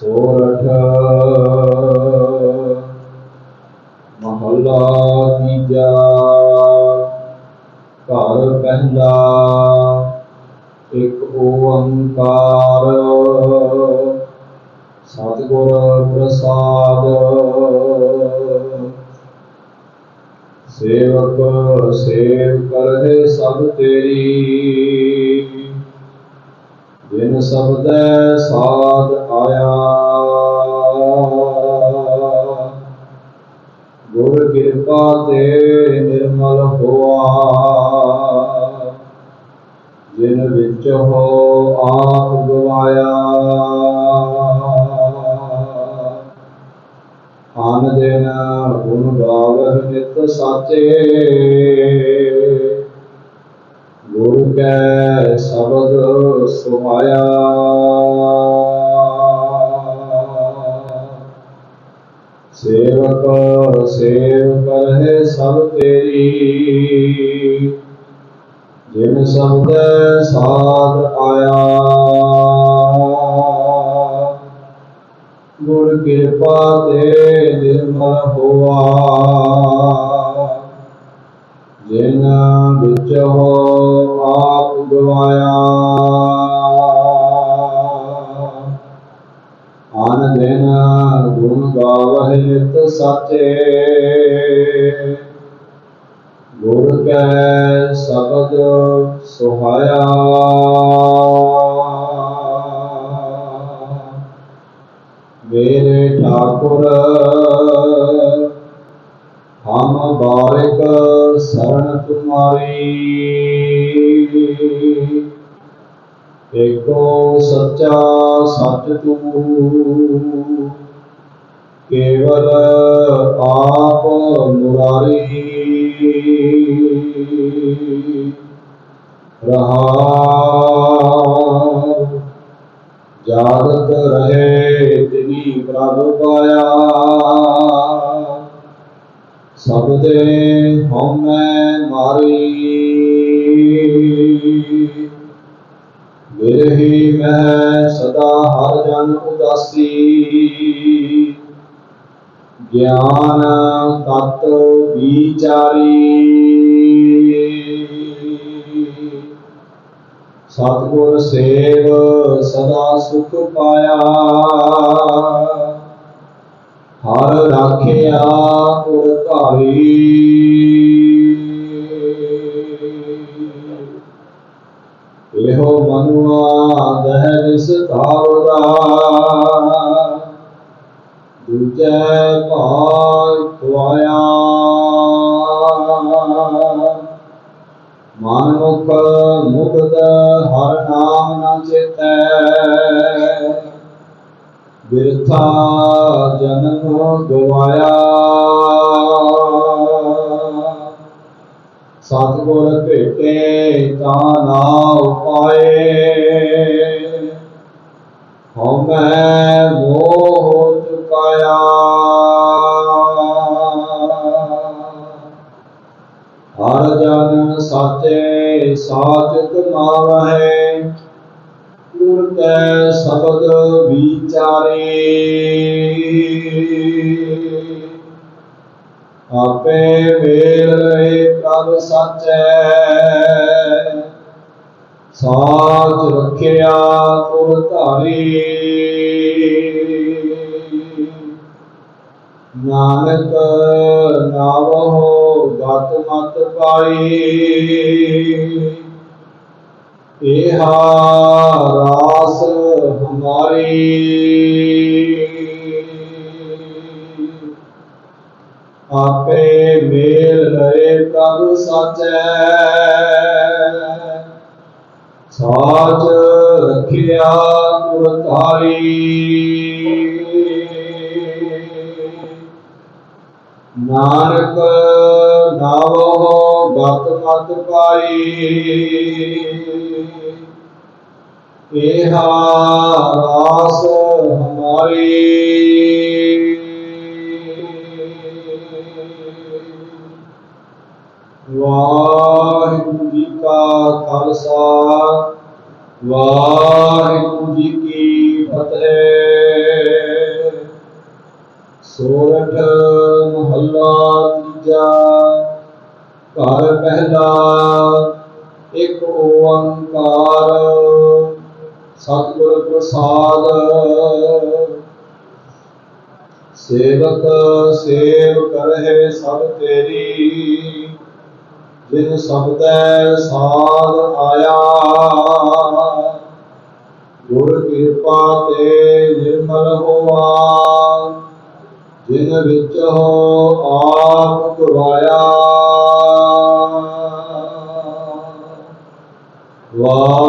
ਸੋਰਠ ਮਹੱਲਾ ਤੀਜਾ। ਘਰ ਪਹਿਲਾ। ਇੱਕ ਓੰਕਾਰ। ਸਤਿਗੁਰ ਪ੍ਰਸਾਦ। ਸੇਵਕ ਸੇਵ ਕਰਹਿ ਸਭ ਤੇਰੀ। ਜਿਨ ਸਬਦੈ ਸਾਧ ਆਇਆ। ਗੁਰ ਕਿਰਪਾ ਤੇ ਨਿਰਮਲ ਹੋਆ। ਜਿਨ ਵਿੱਚ ਹੋ ਆਪ ਗਵਾਇਆ। ਆਨ ਦਿਨ ਗੁਣ ਗਾਵਹਿ ਨਿਤ ਸਾਚੇ। ਗੁਰ ਕੈ ਸੁਹਾਇਆ ਸੇਵਕ ਸੇਵ ਕਰਹਿ ਸਭ ਤੇਰੀ। ਜਿਨ ਸ਼ਬਦ ਸਾਧ ਆਇਆ। ਗੁਰ ਕਿਰਪਾ ਦੇ ਨਿਰਮਲ ਹੋਆ। ਜਿਨ ਵਿੱਚ ਹੋ ਆਪ ਗਵਾਇਆ। ਗੁਣ ਨਿਤ ਸਾਚੇ ਗੁਰ ਕੈ ਸ਼ਬਦ ਸੁਹਾਇਆ। ਮੇਰੇ ਠਾਕੁਰ, ਹਮ ਬਾਰਿਕ ਸ਼ਰਨ ਤੁਮਾਰੀ ਏਕੋ ਸੱਚਾ ਸੱਚ ਤੂੰ ਕੇਵਲ ਆਪ ਮੁਰਾਰੀ। ਰਹਾ ਜਾਗਤ ਰਹੇ ਤਿਨੀ ਪ੍ਰਭ ਪਾਇਆ। ਸਭ ਦੇ ਹਉਮੈ ਮਾਰੀ। ਬਿਰਹੀ ਮੈਂ ਸਦਾ ਹਰ ਜਨ ਉਦਾਸੀ। ਗਿਆਨ ਤਤ ਵਿਚਾਰੀ। ਸਤਿਗੁਰ ਸੇਵ ਸਦਾ ਸੁਖ ਪਾਇਆ। ਹਰ ਰਾਖਿਆ ਗੁਰ ਧਾਰੀ। ਇਹੋ ਮਨੁਆ ਦਹਿ ਵਿਸ ਧਾਰਦਾ। ਦੂਜੈ ਭਾਗ ਖੁਆਇਆ। ਮਨ ਮੁਖ ਮੁਕਤ ਹਰ ਨਾਮ ਨ ਚੇਤੈ। ਬਿਰਥਾ ਜਨਮ ਗਵਾਇਆ। ਸਤਿਗੁਰ ਭੇਟੇ ਤਾਂ ਨਾ ਪਾਏ ਹਉਮੈ ਮੋਹ ਜਨ ਸਾਚੇ ਸਾਚ ਕਮਾਵਹਿ ਗੁਰ ਕੈ ਸ਼ਬਦ ਵਿਚਾਰੇ। ਆਪੇ ਵੇਲ ਰਹੇ ਪ੍ਰਭ ਸਾਚੈ। ਸਾਚ ਰੱਖਿਆ ਗੁਰ ਧਾਰੀ। ਨਾਨਕ ਨਾਵਹੁ ਗਤ ਮਤ ਪਾਈ। ਇਹਾ ਰਾਸ ਹਮਾਰੀ। ਆਪੇ ਮੇਲ ਰਹੇ ਪ੍ਰਭ ਸਾਚੈ। ਸਾਚ ਰਖਿਆ ਗੁਰ ਨਾਨਕ ਨਾਵੋ ਗਤ ਮਤ ਪਾਈ। ਇਹਾ ਰਾਸ ਹਮਾਰੀ। ਵਾਹਿਗੁਰੂ ਜੀ ਕਾ ਖਾਲਸਾ ਵਾਹਿਗੁਰੂ ਜੀ ਤੀਜਾ ਘਰ ਪਹਿਲਾ, ਇੱਕ ਓੰਕਾਰ ਸਤਿਗੁਰ ਪ੍ਰਸਾਦ। ਸੇਵਕ ਸੇਵ ਕਰਹਿ ਸਭ ਤੇਰੀ, ਜਿਨ ਸਬਦੈ ਸਾਧ ਆਇਆ। ਗੁਰ ਕਿਰਪਾ ਤੇ ਨਿਰਮਲ ਹੋਆ। ਜਿਨ ਵਿੱਚ ਹੋ ਆਪ ਕਰਵਾਇਆ ਵਾਹਿਗੁਰੂ